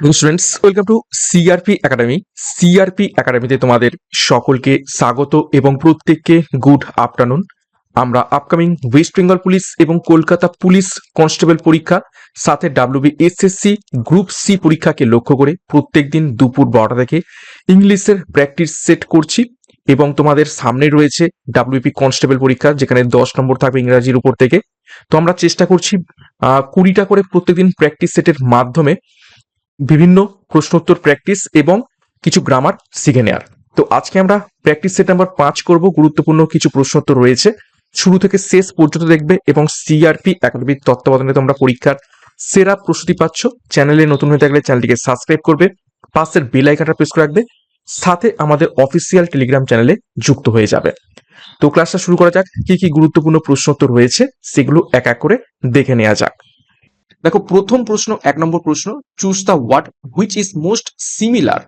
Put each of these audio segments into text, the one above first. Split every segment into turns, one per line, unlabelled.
Students welcome to CRP academy CRP একাডেমিতে তোমাদের সকলকে স্বাগত এবং প্রত্যেককে গুড আফটারনুন আমরা আপকামিং ওয়েস্ট বেঙ্গল পুলিশ এবং কলকাতা পুলিশ কনস্টেবল পরীক্ষা, সাথে ডাব্লিউবি এসএসসি গ্রুপ সি পরীক্ষাকে লক্ষ্য করে প্রত্যেকদিন দুপুর বারোটা থেকে ইংলিশের প্র্যাকটিস সেট করছি এবং তোমাদের সামনে রয়েছে ডাব্লিউপি কনস্টেবল পরীক্ষা, যেখানে দশ নম্বর থাকবে ইংরাজির উপর থেকে। তো আমরা চেষ্টা করছি কুড়িটা করে প্রত্যেকদিন প্র্যাকটিস সেটের মাধ্যমে বিভিন্ন প্রশ্নোত্তর প্র্যাকটিস এবং কিছু গ্রামার শিখে নেয়ার। তো আজকে আমরা প্র্যাকটিস সেট নাম্বার পাঁচ করব, গুরুত্বপূর্ণ কিছু প্রশ্নোত্তর রয়েছে। শুরু থেকে শেষ পর্যন্ত দেখবে এবং সিআরপি একাডেমির তত্ত্বাবধানে তোমরা পরীক্ষার সেরা প্রস্তুতি পাচ্ছ। চ্যানেলে নতুন হয়ে থাকলে চ্যানেলটিকে সাবস্ক্রাইব করবে, পাশের বেল আইকনটা প্রেস করে রাখবে, সাথে আমাদের অফিসিয়াল টেলিগ্রাম চ্যানেলে যুক্ত হয়ে যাবে। তো ক্লাসটা শুরু করা যাক, কি কি গুরুত্বপূর্ণ প্রশ্নোত্তর রয়েছে সেগুলো এক এক করে দেখে নেওয়া যাক। দেখো, প্রথম প্রশ্ন, এক নম্বর প্রশ্ন choose the word which is most similar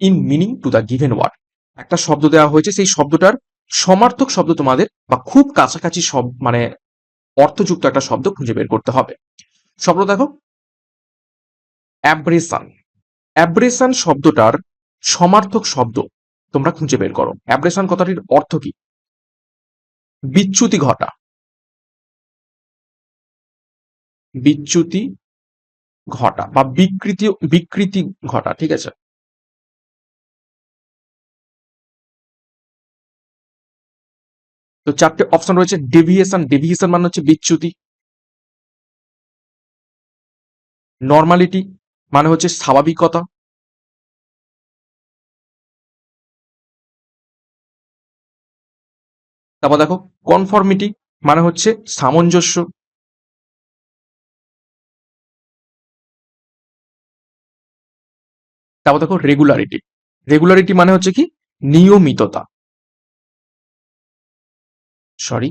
in meaning to the given word একটা শব্দ দেওয়া হয়েছে, সেই শব্দটার সমার্থক শব্দ তোমাদের বা খুব কাছাকাছি সব মানে অর্থযুক্ত একটা শব্দ খুঁজে বের করতে হবে। শব্দ দেখো অ্যাব্রেশন অ্যাব্রেশন শব্দটার সমার্থক শব্দ তোমরা খুঁজে বের করো। অ্যাব্রেশন কথাটির অর্থ কি? বিচ্যুতি ঘটা। বিচ্যুতি ঘটা বা বিকৃতি বিকৃতি ঘটা, ঠিক আছে? তো চারটে অপশন রয়েছে ডেভিয়েশন ডেভিয়েশন মানে হচ্ছে বিচ্যুতি। নর্মালিটি মানে হচ্ছে স্বাভাবিকতা। তারপর দেখো কনফর্মিটি মানে হচ্ছে সামঞ্জস্য। তারপর দেখো রেগুলারিটি রেগুলারিটি মানে হচ্ছে কি? নিয়মিততা। সরি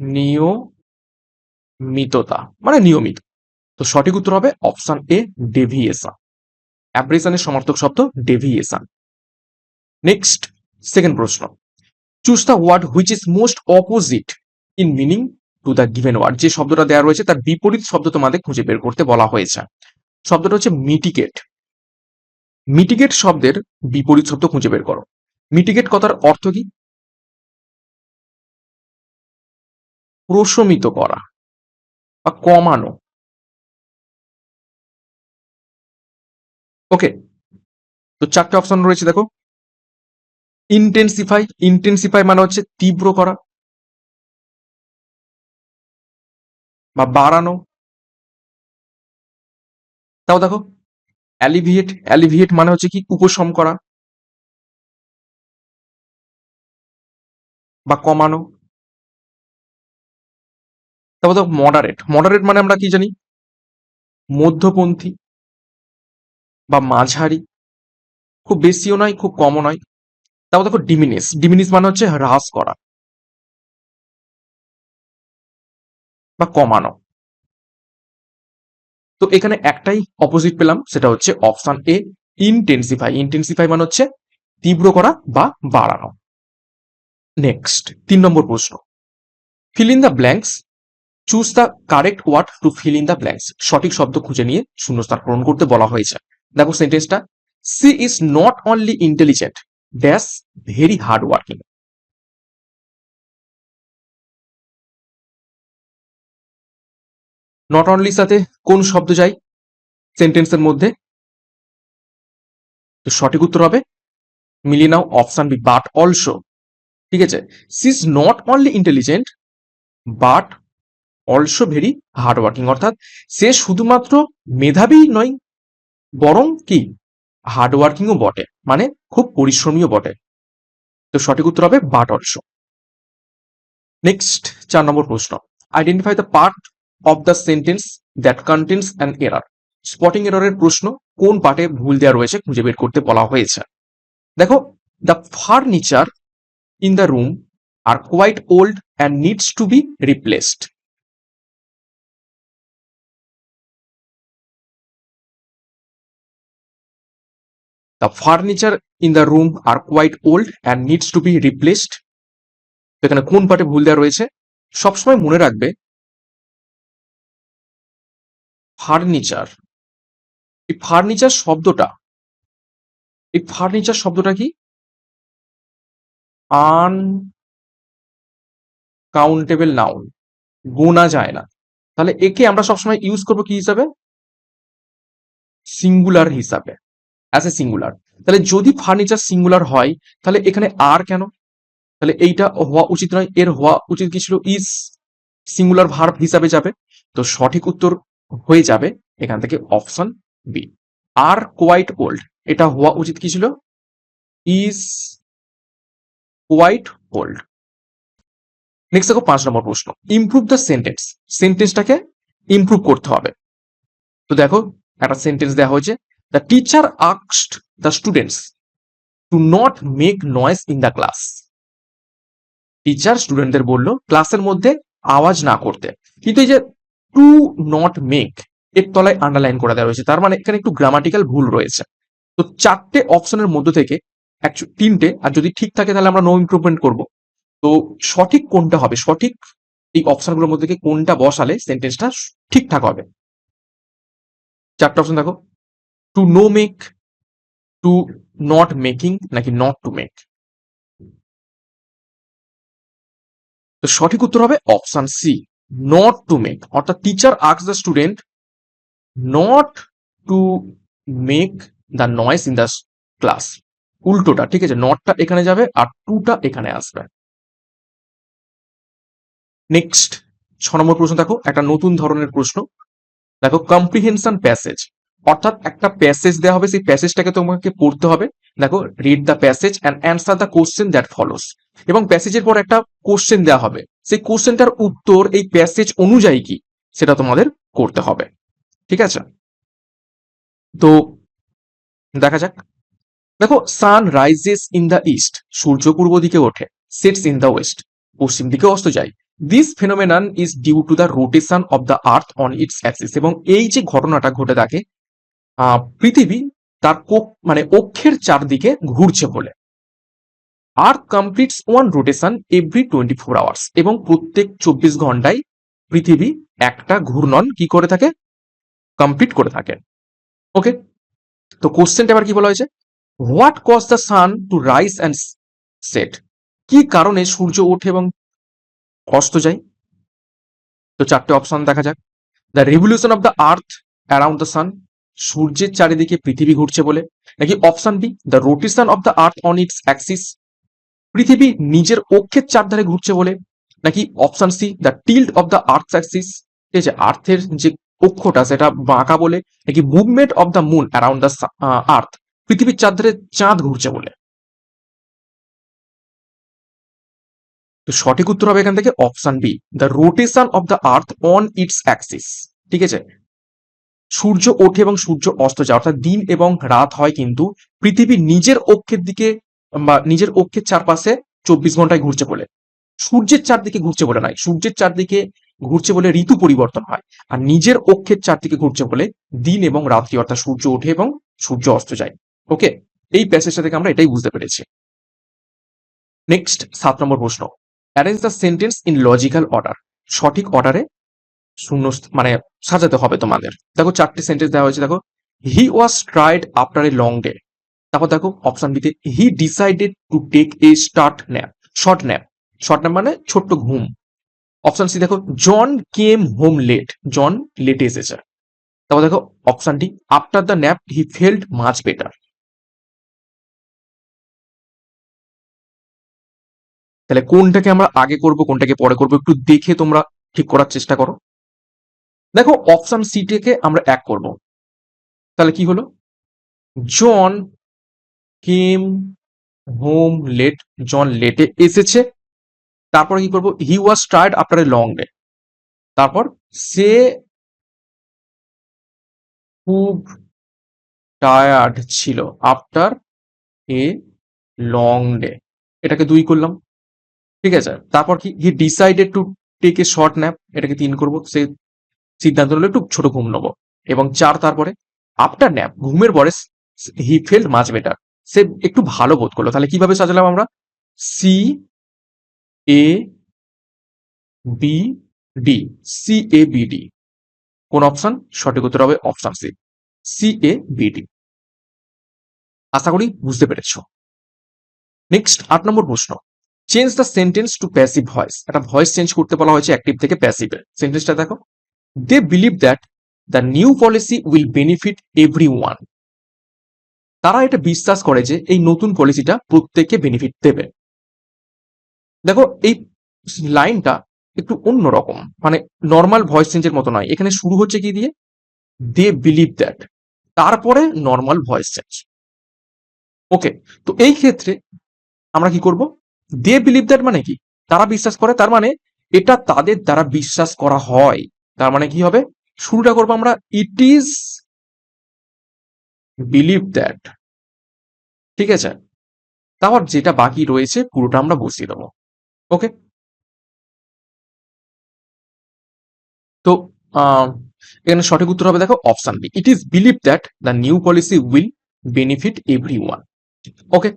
নিয়মিততা। মানে নিয়মিত। তো সঠিক উত্তর হবে অপশন এ ডেভিয়েশন অ্যাব্রেশনের সমর্থক শব্দ ডেভিয়েশন নেক্সট সেকেন্ড প্রশ্ন। Choose the word which is most opposite in meaning to the given word যে শব্দটা দেওয়া রয়েছে তার বিপরীত শব্দ তোমাদের খুঁজে বের করতে বলা হয়েছে। শব্দটা হচ্ছে মিটিগেট মিটিগেট শব্দের বিপরীত শব্দ খুঁজে বের করো। মিটিগেট কথার অর্থ কি? প্রশমিত করা বা কমানো। ওকে তো চারটে অপশন রয়েছে দেখো। ইন্টেন্সিফাই ইন্টেন্সিফাই মানে হচ্ছে তীব্র করা। বা বাড়ানো। তাও দেখো অ্যালিভিয়েট অ্যালিভিয়েট মানে হচ্ছে কি উপশম করা বা কমানো। তারপর দেখো মডারেট মডারেট মানে আমরা কি জানি? মধ্যপন্থী বা মাঝারি। খুব বেশিও নয়, খুব কমও নয়। তারপর দেখো ডিমিনিস ডিমিনিস মানে হচ্ছে হ্রাস করা। বা কমানো। তো এখানে একটাই অপোজিট পেলাম, সেটা হচ্ছে অপশন এ ইনটেন্সিফাই ইনটেন্সিফাই মানে হচ্ছে তীব্র করা বা বাড়ানো। নেক্সট তিন নম্বর প্রশ্ন। Fill in the blanks choose the correct word to fill in the blanks সঠিক শব্দ খুঁজে নিয়ে শূন্যস্থান পূরণ করতে বলা হয়েছে। দেখো সেন্টেন্সটা she is not only intelligent dash very hard working not only সাথে কোন শব্দ যায় সেন্টেন্সের মধ্যে? তো সঠিক উত্তর হবে মিলিয়ে নাও অপশন বি বাট অলসো ঠিক আছে? She is not only intelligent but also very hard working অর্থাৎ সে শুধুমাত্র মেধাবী নয়, বরং কি? হার্ড ওয়ার্কিংও বটে মানে খুব পরিশ্রমীও বটে। তো সঠিক উত্তর হবে বাট অলসো নেক্সট চার নম্বর প্রশ্ন। Identify the part of the sentence that contains an error spotting এররের প্রশ্ন কোন পার্টে ভুল দেওয়া রয়েছে খুঁজে বের করতে বলা হয়েছে। দেখো the furniture in the room are quite old and needs to be replaced furniture in the room are quite old and needs to be replaced. তো এখানে কোন পার্টে ভুল দেওয়া রয়েছে? সবসময় মনে রাখবে ফার্নিচার। এই ফার্নিচার শব্দটা, এই ফার্নিচার শব্দটা কি? আন কাউন্টেবল নাউন গোনা যায় না। তাহলে একে আমরা সবসময় ইউজ করব কি হিসাবে? সিঙ্গুলার হিসাবে। অ্যাজ এ সিঙ্গুলার তাহলে যদি ফার্নিচার সিঙ্গুলার হয়, তাহলে এখানে আর কেন? তাহলে এইটা হওয়া উচিত নয়। এর হওয়া উচিত কি ছিল? ইজ সিঙ্গুলার ভার্ব হিসাবে যাবে। তো সঠিক উত্তর হয়ে যাবে এখান থেকে option B are quite old এটা হওয়া উচিত কি ছিল? ইজ কোয়াইট ওল্ড নেক্সট দেখো পাঁচ নম্বর প্রশ্ন। ইমপ্রুভ দ্য সেন্টেন্স সেন্টেন্সটাকে ইমপ্রুভ করতে হবে। তো দেখো, একটা সেন্টেন্স দেওয়া হয়েছে। The teacher আক্সড the students to not make noise in the class teacher স্টুডেন্টদের বলল ক্লাসের মধ্যে আওয়াজ না করতে। কিন্তু এই যে টু নট মেক এর তলায় আন্ডারলাইন করে দেওয়া রয়েছে। তার মানে এখানে একটু গ্রামাটিক্যাল ভুল রয়েছে। তো চারটে অপশনের মধ্যে থেকে তিনটে, আর যদি ঠিক থাকে তাহলে আমরা নো ইমপ্রুভমেন্ট করব। তো সঠিক কোনটা হবে? সঠিক এই অপশনগুলোর মধ্যে থেকে কোনটা বসালে সেন্টেন্সটা ঠিকঠাক হবে? চারটে অপশন দেখো। To no make to not making নাকি নট টু মেক তো সঠিক উত্তর হবে option C not to make অর্থাৎ teacher আক্স the student not to make the noise in the class উল্টোটা, ঠিক আছে নটটা এখানে যাবে আর টুটা এখানে আসবে। নেক্সট ছ নম্বর প্রশ্ন দেখো, একটা নতুন ধরনের প্রশ্ন। দেখো কম্প্রিহেনশন প্যাসেজ অর্থাৎ একটা প্যাসেজ দেওয়া হবে, সেই প্যাসেজটাকে তোমাকে পড়তে হবে। দেখো read the passage and answer the question that follows এবং প্যাসেজের পর একটা কোশ্চেন দেওয়া হবে। সেই কোশ্চেনটার উত্তর এই প্যাসেজ অনুযায়ী কি? সেটা তোমাদের করতে হবে। ঠিক আছে? তো দেখা যাক। দেখো sun rises in the east সূর্য পূর্ব দিকে ওঠে সেটস ইন দ্য ওয়েস্ট পশ্চিম দিকে অস্ত যায়। This phenomenon is due to the rotation of the earth on its axis এবং এই যে ঘটনাটা ঘটে থাকে পৃথিবী তার মানে অক্ষের চারদিকে ঘুরছে বলে। Earth completes one rotation every twenty four hours এবং প্রত্যেক চব্বিশ ঘন্টায় পৃথিবী একটা ঘূর্ণন কি করে থাকে? কমপ্লিট করে থাকে। ওকে তো কোশ্চেনটা এবার কি বলা হয়েছে? What cause the sun to rise and set কি কারণে সূর্য ওঠে এবং অস্ত যায়? তো চারটে অপশন দেখা যাক। The revolution of the earth around the sun সূর্যের চারিদিকে পৃথিবী ঘুরছে বলে, নাকি option B the rotation of the earth on its axis পৃথিবী নিজের অক্ষের চারধারে ঘুরছে বলে, নাকি option C the tilt of the earth axis ঠিক আছে আর্থের যে অক্ষটা, সেটা বাঁকা বলে, নাকি movement of the moon around the earth পৃথিবীর চারধারে চাঁদ ঘুরছে বলে। তো সঠিক উত্তর হবে এখান থেকে option B the rotation of the earth on its axis ঠিক আছে? সূর্য ওঠে এবং সূর্য অস্ত যায়। অর্থাৎ দিন এবং রাত হয় কিন্তু পৃথিবী নিজের অক্ষের দিকে বা নিজের অক্ষের চারপাশে চব্বিশ ঘন্টায় ঘুরছে বলে। সূর্যের চারদিকে ঘুরছে বলে নয়, সূর্যের চারদিকে ঘুরছে বলে ঋতু পরিবর্তন হয়। আর নিজের অক্ষের চারদিকে ঘুরছে বলে দিন এবং রাত্রি, অর্থাৎ সূর্য ওঠে এবং সূর্য অস্ত যায়। ওকে এই প্যাসেজটা থেকে আমরা এটাই বুঝতে পেরেছি। নেক্সট সাত নম্বর প্রশ্ন। Arrange the sentence in logical order সঠিক অর্ডারে শূন্য মানে সাজাতে হবে তোমাদের। দেখো চারটে সেন্টেন্স দেওয়া হয়েছে, দেখো he was tried after a long day তারপর দেখো অপশন বিতে he decided to take a start nap short nap short nap মানে ছোট্ট ঘুম। অপশন সি দেখো জন কেম হোম লেট জন লেটে এসেছে। তারপর দেখো option D after the nap he felt much better তাহলে কোনটাকে আমরা আগে করব, কোনটাকে পরে করব, একটু দেখে তোমরা ঠিক করার চেষ্টা করো। দেখো অপশন সিটিকে আমরা এক করব। তাহলে কি হলো? জন কেম হোম লেট জন লেটে এসেছে। তারপরে কি করব? He was tired after a long day তারপর সে খুব টায়ার্ড ছিল আফটার এ লং ডে এটাকে দুই করলাম। ঠিক আছে? তারপর কি? He decided to take a short nap এটাকে তিন করব। সে সিদ্ধান্ত হলো একটু ছোট ঘুম নেব। এবং চার, তারপরে আফটার ন্যাপ ঘুমের পরে হি ফেল্ড মাচ বেটার সে একটু ভালো বোধ করল। তাহলে কীভাবে সাজালাম আমরা? C A B D C A B D কোন অপশন সঠিক উত্তর হবে option C C A B D আশা করি বুঝতে পেরেছ। নেক্সট আট নম্বর প্রশ্ন। Change the sentence to passive voice একটা ভয়েস চেঞ্জ করতে বলা হয়েছে অ্যাক্টিভ থেকে প্যাসিভে সেন্টেন্সটা দেখো। Believe that the new policy will benefit everyone তারা এটা বিশ্বাস করে যে এই নতুন পলিসিটা প্রত্যেককে বেনিফিট দেবে। দেখো, এই লাইনটা একটু অন্যরকম। মানে নর্মাল ভয়েস চেঞ্জের মতো নয়। এখানে শুরু হচ্ছে কি দিয়ে? দে বিলিভ দ্যাট তারপরে নর্মাল ভয়েস চেঞ্জ ওকে তো এই ক্ষেত্রে আমরা কি করব? দে বিলিভ দ্যাট মানে কি? তারা বিশ্বাস করে, তার মানে এটা তাদের দ্বারা বিশ্বাস করা হয়। তার মানে কি হবে? শুরুটা করব আমরা ইট ইজ বিলিভ দ্যাট ঠিক আছে? তারপর যেটা বাকি রয়েছে পুরোটা আমরা বসিয়ে দেবো। ওকে তো এখানে সঠিক উত্তর হবে দেখো option B it is believe that the new policy will benefit everyone okay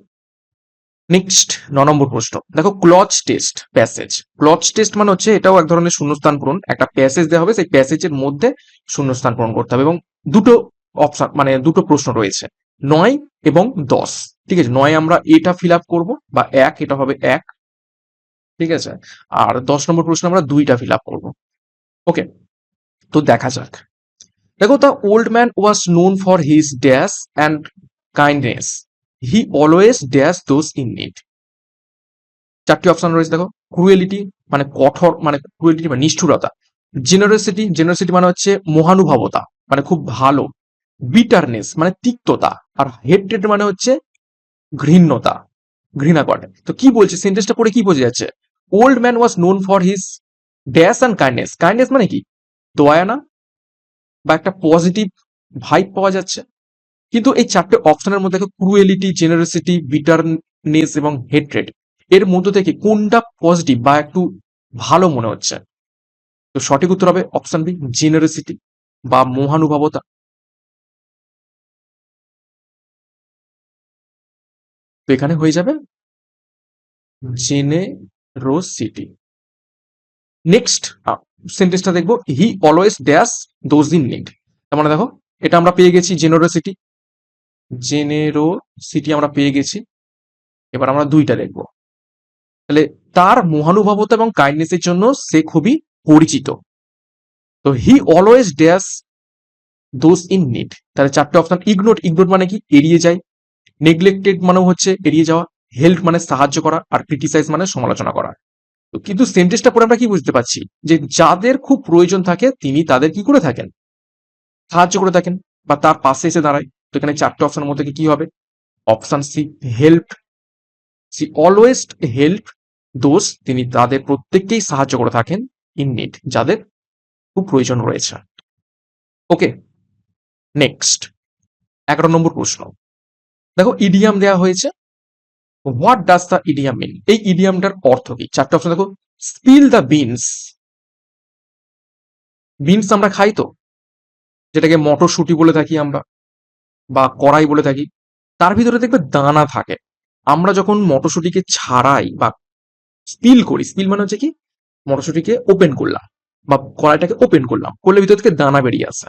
next ন নম্বর প্রশ্ন। দেখো cloze test passage cloze test মানে হচ্ছে এটাও এক ধরনের শূন্যস্থান পূরণ। একটা প্যাসেজ দেওয়া হবে, সেই প্যাসেজের মধ্যে শূন্যস্থান পূরণ করতে হবে এবং দুটো অপশন মানে দুটো প্রশ্ন রয়েছে। নয় এবং দশ। ঠিক আছে, নয় আমরা এটা ফিল আপ করব বা এক, এটা হবে এক। ঠিক আছে, আর দশ নম্বর প্রশ্ন আমরা দুইটা ফিল আপ করব। ওকে তো দেখা যাক। দেখো the old man was known for his dash and kindness he always dash those in need চারটি অপশন রয়েছে, দেখো। ক্রুয়েলিটি মানে কঠোর মানে ক্রুয়েলিটি মানে নিষ্ঠুরতা। জেনারেসিটি জেনারেসিটি মানে হচ্ছে মহানুভবতা মানে খুব ভালো। বিটারনেস মানে তিক্ততা, আর হেট্রেড মানে হচ্ছে ঘৃণ্যতা, ঘৃণা করে। তো কি বলছে? সেন্টেন্সটা পড়ে কি বোঝা যাচ্ছে? Old man was known for his dash and kindness kindness মানে কি? দয়ানা বা একটা পজিটিভ ভাইব পাওয়া যাচ্ছে। কিন্তু এই চারটে অপশনের মধ্যে দেখো ক্রুয়েলিটি জেনারেসিটি বিটারনেস এবং হেট্রেড এর মধ্য থেকে কোনটা পজিটিভ বা একটু ভালো মনে হচ্ছে? তো সঠিক উত্তর হবে অপশন বি জেনারেসিটি বা মহানুভবতা। তো এখানে হয়ে যাবে জেনেরোসিটি নেক্সট সেন্টেন্সটা দেখব he always dash those in need তার মানে দেখো, এটা আমরা পেয়ে গেছি জেনারোসিটি জেনেরোসিটি আমরা পেয়ে গেছি। এবার আমরা দুইটা দেখব। তাহলে তার মহানুভবতা এবং কাইন্ডনেসের জন্য সে খুবই পরিচিত। তো he always dash those in need তাহলে চারটে অপশন ইগনোর ইগনোর মানে কি? এড়িয়ে যায়। নেগলেক্টেড মানেও হচ্ছে এড়িয়ে যাওয়া। হেল্প মানে সাহায্য করা আর ক্রিটিসাইজ মানে সমালোচনা করা। কিন্তু সেন্টেন্সটা পরে আমরা কি বুঝতে পারছি? যে যাদের খুব প্রয়োজন থাকে, তিনি তাদের কি করে থাকেন? সাহায্য করে থাকেন বা তার পাশে এসে দাঁড়ায়। তো এখানে চারটে অপশনের মধ্যে কি হবে? Option C help C always help those তিনি তাদের প্রত্যেককেই সাহায্য করে থাকেন ইন নিড যাদের খুব প্রয়োজন রয়েছে। ওকে নেক্সট এগারো নম্বর প্রশ্ন। দেখো ইডিয়াম দেওয়া হয়েছে। What does the idiom mean এই ইডিয়ামটার অর্থ কি? চারটে অপশন দেখো স্পিল দ্য বিনস বিনস আমরা খাই তো, যেটাকে মটরশুঁটি বলে থাকি আমরা। বা কড়াই বলে থাকি, তার ভিতরে দেখবে দানা থাকে। আমরা যখন মটরশুঁটিকে ছাড়াই বা স্পিল করি স্পিল মানে হচ্ছে কি, মটরশুঁটিকে ওপেন করলাম বা কড়াইটাকে ওপেন করলাম, করলে ভিতর থেকে দানা বেরিয়ে আসে।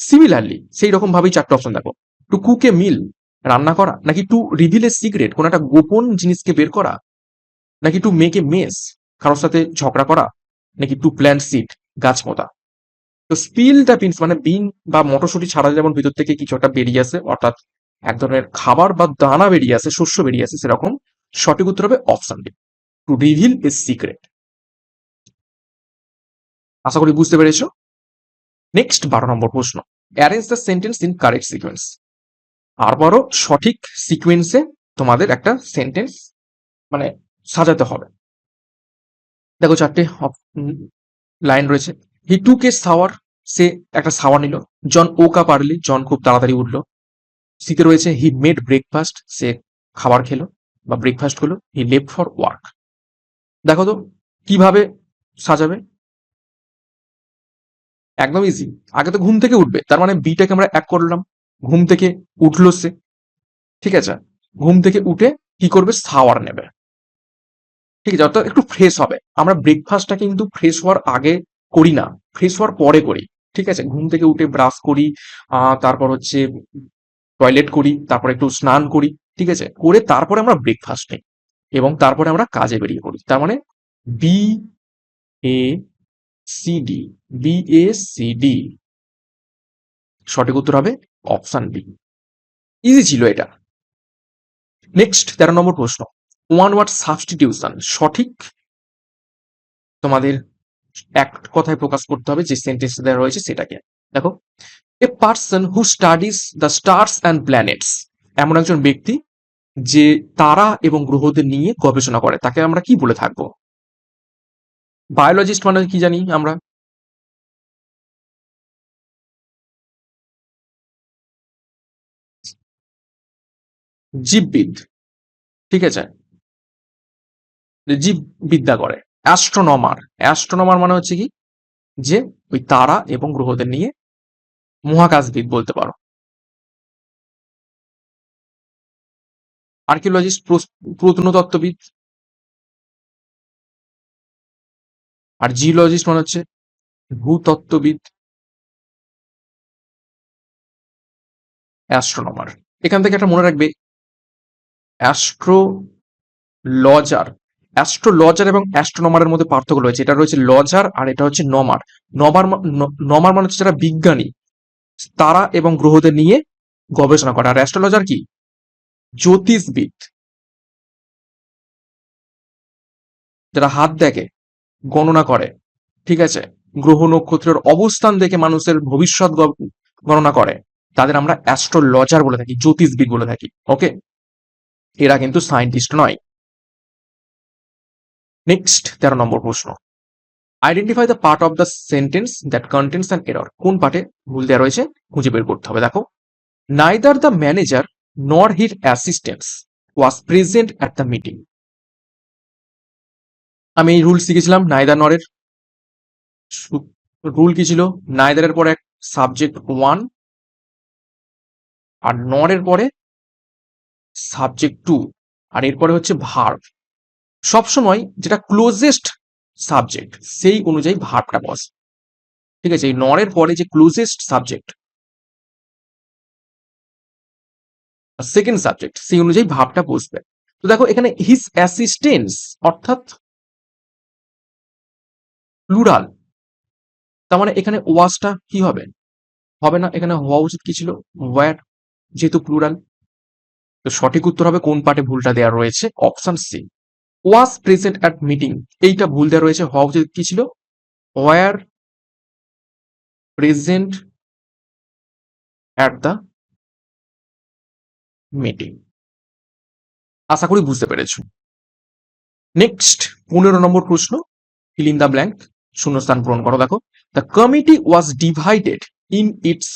সিমিলারলি সেই রকম ভাবেই চারটে অপশন দেখো। টু কুক মিল রান্না করা, নাকি টু রিভিল এ সিক্রেট কোন একটা গোপন জিনিসকে বের করা, নাকি টু মেক এ মেস কারোর সাথে ঝগড়া করা, নাকি টু প্ল্যান্ট সিট গাছ পোতা তো স্পিল দ্য বিনস মানে বিন বা মটরশুঁটি ছাড়া যেমন ভিতর থেকে কিছু একটা বেরিয়ে আসে, অর্থাৎ এক ধরনের খাবার বা দানা বেরিয়ে আসে, শস্য বেরিয়ে আসে, সেরকম সঠিক উত্তর হবে option D to reveal a secret আশা করি বুঝতে পেরেছ? নেক্সট বারো নম্বর প্রশ্ন arrange the sentence in correct sequence আবারও সঠিক সিকোয়েন্সে তোমাদের একটা সেন্টেন্স মানে সাজাতে হবে। দেখো চারটে লাইন রয়েছে। হি টু কে সাওয়ার সে একটা সাওয়ার নিল। জন ওকা পারলি জন খুব তাড়াতাড়ি উঠল। সিতে রয়েছে হি মেড ব্রেকফাস্ট সে খাবার খেলো বা ব্রেকফাস্ট হলো হি লেফট ফর ওয়ার্ক দেখো তো, কীভাবে সাজাবে? একদম ইজি আগে তো ঘুম থেকে উঠবে, তার মানে বিটাকে আমরা এক করলাম। ঘুম থেকে উঠল সে। ঠিক আছে? ঘুম থেকে উঠে কি করবে? সাওয়ার নেবে। ঠিক আছে, অর্থাৎ একটু ফ্রেশ হবে। আমরা ব্রেকফাস্টটা কিন্তু ফ্রেশ হওয়ার আগে করি না ফ্রেশ হওয়ার পরে করি, ঠিক আছে? ঘুম থেকে উঠে ব্রাশ করি তারপর হচ্ছে টয়লেট করি, তারপর একটু স্নান করি, ঠিক আছে? করে তারপরে আমরা ব্রেকফাস্ট নিই এবং তারপরে আমরা কাজে বেরিয়ে পড়ি। তার মানে B A C D B A C D সঠিক উত্তর হবে অপশন বি ইজি ছিল এটা। নেক্সট তেরো নম্বর প্রশ্ন। ওয়ান ওয়ার্ড সাবস্টিটিউশন সঠিক? তোমাদের এক কথায় প্রকাশ করতে হবে যে সেন্টেন্স দেওয়া রয়েছে সেটাকে। দেখো a person who studies the stars and planets এমন একজন ব্যক্তি যে তারা এবং গ্রহদের নিয়ে গবেষণা করে। তাকে আমরা কি বলে থাকব? বায়োলজিস্ট মানে কি জানি আমরা? জীববিদ। ঠিক আছে? জীববিদ্যা করে। অ্যাস্ট্রোনমার অ্যাস্ট্রোনমার মানে হচ্ছে কি? যে ওই তারা এবং গ্রহদের নিয়ে মহাকাশবিদ বলতে পারো। আর্কিওলজিস্ট প্রত্নতত্ত্ববিদ। আর জিওলজিস্ট মানে হচ্ছে ভূতত্ত্ববিদ। অ্যাস্ট্রোনমার এখান থেকে একটা মনে রাখবে অ্যাস্ট্রোলজার অ্যাস্ট্রোলজার এবং অ্যাস্ট্রোনমারের মধ্যে পার্থক্য রয়েছে। এটা রয়েছে লজার আর এটা হচ্ছে নমার নমার নমার মানে হচ্ছে যারা বিজ্ঞানী। তারা এবং গ্রহদের নিয়ে গবেষণা করে। আর অ্যাস্ট্রোলজার কি? জ্যোতিষবিদ। যারা হাত দেখে, গণনা করে, ঠিক আছে? গ্রহ নক্ষত্রের অবস্থান দেখে মানুষের ভবিষ্যৎ গণনা করে। তাদের আমরা অ্যাস্ট্রোলজার বলে থাকি, জ্যোতিষবিদ বলে থাকি ওকে এরা কিন্তু সায়েন্টিস্ট নয়। নেক্সট তেরো নম্বর প্রশ্ন. Identify the part of the sentence that contains an error কোন পার্টে ভুল দেওয়া রয়েছে খুঁজে বের করতে হবে, দেখো। Neither the manager nor her assistants was present at the meeting আমি এই রুল শিখেছিলাম নাইদার নরের রুল কি ছিল? নাইদারের পরে এক সাবজেক্ট ওয়ান আর নরের পরে সাবজেক্ট টু আর এরপরে হচ্ছে ভার্ব সবসময় যেটা ক্লোজেস্ট সাবজেক্ট সেই অনুযায়ী ভার্বটা বসে। ঠিক আছে? এই নরের পরে যে ক্লোজেস্ট সাবজেক্ট সেকেন্ড সাবজেক্ট সেই অনুযায়ী ভাবটা বসবে। তো দেখো, এখানে হিস অ্যাসিস্টেন্স অর্থাৎ প্লুরাল তার মানে এখানে ওয়াজটা কি হবে? হবে না, এখানে হওয়া উচিত কি ছিল? ওয়ার যেহেতু প্লুরাল তো সঠিক উত্তর হবে কোন পার্টে ভুলটা দেওয়া রয়েছে? Option C was present at meeting এইটা ভুল দেওয়া রয়েছে, হওয়া উচিত কি ছিল? Were present at the meeting আশা করি বুঝতে পেরেছ। নেক্সট পনেরো নম্বর প্রশ্ন ফিল ইন দ্য ব্ল্যাঙ্ক শূন্যস্থান পূরণ করো, দেখো। The committee was divided in its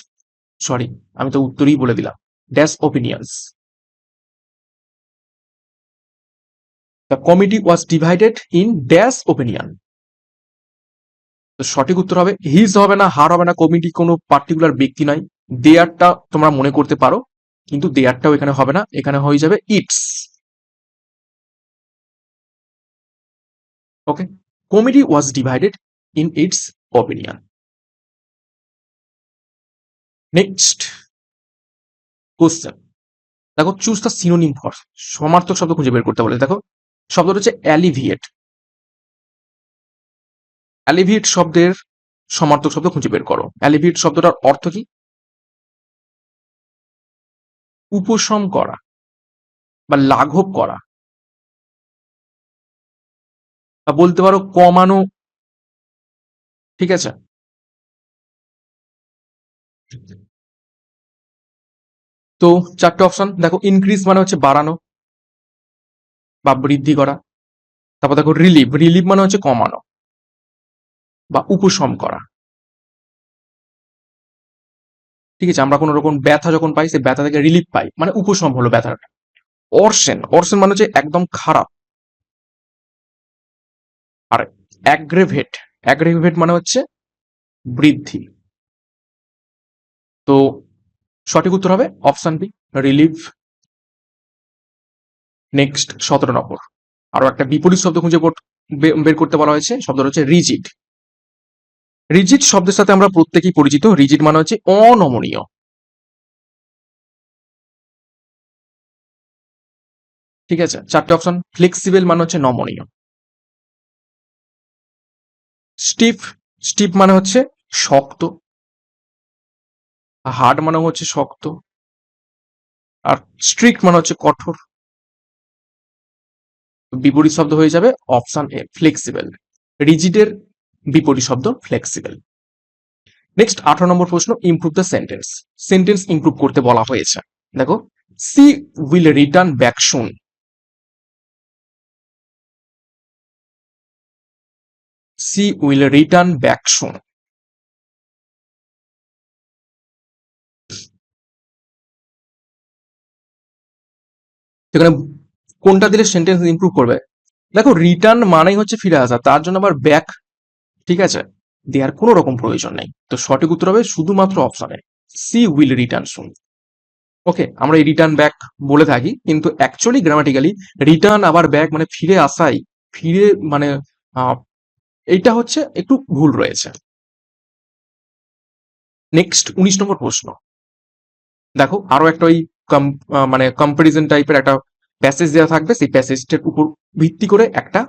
sorry আমি তো উত্তরই বলে দিলাম dash opinions the committee was divided in dash opinion তো সঠিক উত্তর হবে হিজ হবে না হার হবে না কমিটি কোনো পার্টিকুলার ব্যক্তি নয় দেয়ারটা তোমরা মনে করতে পারো, কিন্তু দেয়ারটাও এখানে হবে না, এখানে হয়ে যাবে it's okay committee was divided in its opinion next question দেখো চুজ দ্য সিনোনিম ফর সমার্থক শব্দ খুঁজে বের করতে বলে। দেখো শব্দটা হচ্ছে অ্যালিভিয়েট অ্যালিভিয়েট শব্দের সমার্থক শব্দ খুঁজে বের করো। অ্যালিভিয়েট শব্দটার অর্থ কি? উপশম করা বা লাঘব করা। বলতে পারো কমানো। ঠিক আছে? তো চারটে অপশন দেখো ইনক্রিজ মানে হচ্ছে বাড়ানো। বা বৃদ্ধি করা। তারপর দেখো রিলিভ রিলিভ মানে হচ্ছে কমানো বা উপশম করা। ঠিক আছে, আমরা কোনো রকম ব্যথা যখন পাই, সেই ব্যথা থেকে রিলিফ পাই। মানে উপশম হলো ব্যথাটা। অর্সেন অর্সেন মানে হচ্ছে একদম খারাপ। আর অ্যাগ্রেভেট অ্যাগ্রেভেট মানে হচ্ছে বৃদ্ধি। তো সঠিক উত্তর হবে অপশন বি রিলিভ নেক্সট সতেরো নম্বর। আরও একটা বিপরীত শব্দ খুঁজে বের করতে বলা হয়েছে, শব্দটা হচ্ছে রিজিড রিজিড শব্দের সাথে আমরা প্রত্যেকেই পরিচিত। রিজিড মানে হচ্ছে অনমনীয়। ঠিক আছে, চারটে অপশন। ফ্লেক্সিবল মানে হচ্ছে নমনীয়। স্টিফ স্টিফ মানে হচ্ছে শক্ত। হার্ড মানে হচ্ছে শক্ত। আর স্ট্রিক্ট মানে হচ্ছে কঠোর। বিপরীত শব্দ হয়ে যাবে অপশন এ ফ্লেক্সিবল রিজিডের বিপরীত শব্দ ফ্লেক্সিবল নেক্সট আঠারো নম্বর প্রশ্ন improve the sentence sentence improve করতে বলা হয়েছে। দেখো she will return back soon she will return back soon সেখানে কোনটা দিলে সেন্টেন্স ইমপ্রুভ করবে? দেখো রিটার্ন মানেই হচ্ছে ফিরে আসা, তার জন্য আবার ব্যাক ঠিক আছে? দেওয়ার কোনো রকম প্রয়োজন নেই। তো সঠিক উত্তর হবে শুধুমাত্র অপশনে সি উইল রিটার্ন শুন ওকে আমরা এই রিটার্ন ব্যাক বলে থাকি, কিন্তু অ্যাকচুয়ালি গ্রামাটিক্যালি রিটার্ন আবার ব্যাক মানে ফিরে আসাই, ফিরে মানে এইটা হচ্ছে একটু ভুল রয়েছে। নেক্সট উনিশ নম্বর প্রশ্ন। দেখো, আরও একটা ওই মানে কম্পারিজন টাইপের একটা প্যাসেজ দেওয়া থাকবে, সেই প্যাসেজটার উপর ভিত্তি করে একটা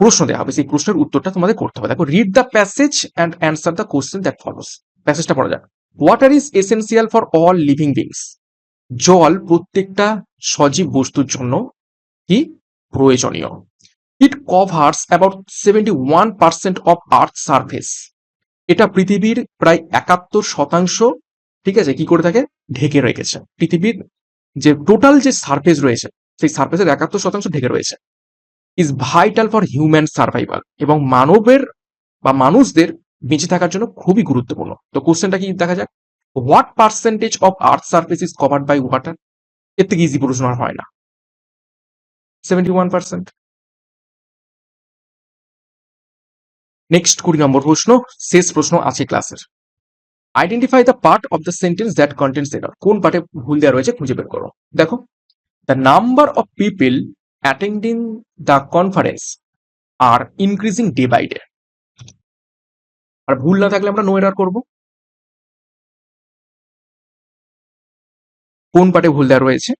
প্রশ্ন দেওয়া হবে। সেই প্রশ্নের উত্তরটা তোমাদের করতে হবে। দেখো read the passage and answer the question that follows প্যাসেজটা পড়া যাক। Water is essential for all living beings জল প্রত্যেকটা সজীব বস্তুর জন্য কি? প্রয়োজনীয়। It covers about seventy one percent of earth surface এটা পৃথিবীর প্রায় একাত্তর শতাংশ, ঠিক আছে, কি করে থাকে? ঢেকে রেখেছে। পৃথিবীর যে টোটাল যে সার্ফেস রয়েছে সেই সারফেসের একাত্তর শতাংশ ঢেকে রয়েছে। Is vital for human survival এবং মানবের বা মানুষদের বেঁচে থাকার জন্য খুবই গুরুত্বপূর্ণ। তো কোশ্চেনটা কি দেখা যাক? What percentage of earth surface is covered by water এর থেকে ইজি প্রশ্ন আর হয় না। সেভেন্টি ওয়ান পার্সেন্ট নেক্সট কুড়ি নম্বর প্রশ্ন, শেষ প্রশ্ন আছে ক্লাসের identify the part of the sentence that contents error কোন পার্টে ভুল দেওয়া রয়েছে খুঁজে বের করো। দেখো the number of people attending the conference are increasing day by day আর ভুল না থাকলে আমরা নো এরার করব। কোন পার্টে ভুল দেওয়া রয়েছে?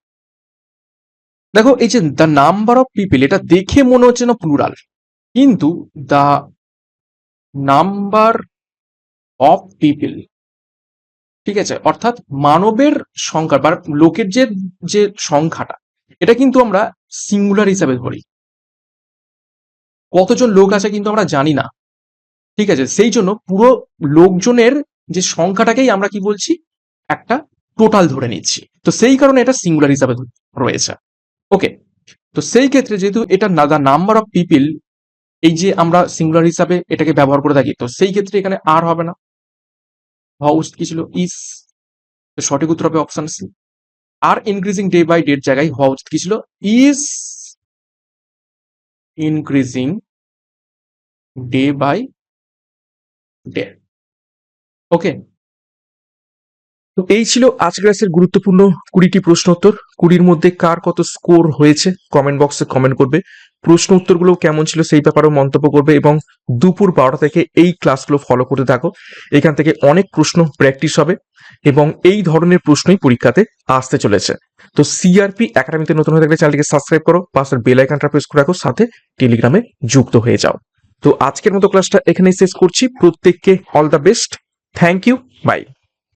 দেখো, এই যে দ্য নাম্বার অফ পিপল এটা দেখে মনে হচ্ছে না প্লুরাল কিন্তু দ্য নাম্বার অফ পিপল ঠিক আছে? অর্থাৎ মানবের সংখ্যা বা লোকের যে যে সংখ্যাটা এটা কিন্তু আমরা সিঙ্গুলার হিসাবে ধরি। কতজন লোক আছে কিন্তু আমরা জানি না। ঠিক আছে? সেই জন্য পুরো লোকজনের যে সংখ্যাটাকেই আমরা কি বলছি? একটা টোটাল ধরে নিচ্ছি। তো সেই কারণে এটা সিঙ্গুলার হিসাবে রয়েছে। ওকে তো সেই ক্ষেত্রে যেহেতু এটা না দা নাম্বার অফ পিপিল এই যে আমরা সিঙ্গুলার হিসাবে এটাকে ব্যবহার করে থাকি, তো সেই ক্ষেত্রে এখানে আর হবে না। হওয়া উচিত কি ছিল? ইস সঠিক উত্তর হবে option C are increasing day by ডের জায়গায় হওয়া উচিত কি ছিল? Is increasing day by day okay তো এই ছিল আজকের ক্লাসের গুরুত্বপূর্ণ কুড়িটি প্রশ্ন উত্তর। কুড়ির মধ্যে কার কত স্কোর হয়েছে কমেন্ট বক্সে কমেন্ট করবে। প্রশ্ন উত্তরগুলো কেমন ছিল সেই ব্যাপারেও মন্তব্য করবে এবং দুপুর বারোটা থেকে এই ক্লাসগুলো ফলো করতে থাকো। এখান থেকে অনেক প্রশ্ন প্র্যাকটিস হবে এবং এই ধরনের প্রশ্নই পরীক্ষাতে আসতে চলেছে। তো সিআরপি একাডেমিতে নতুন হয়ে থাকলে চ্যানেলটিকে সাবস্ক্রাইব করো পাশের বেল আইকনটা প্রেস করে রাখো, সাথে টেলিগ্রামে যুক্ত হয়ে যাও। তো আজকের মতো ক্লাসটা এখানেই শেষ করছি। প্রত্যেককে all the best thank you bye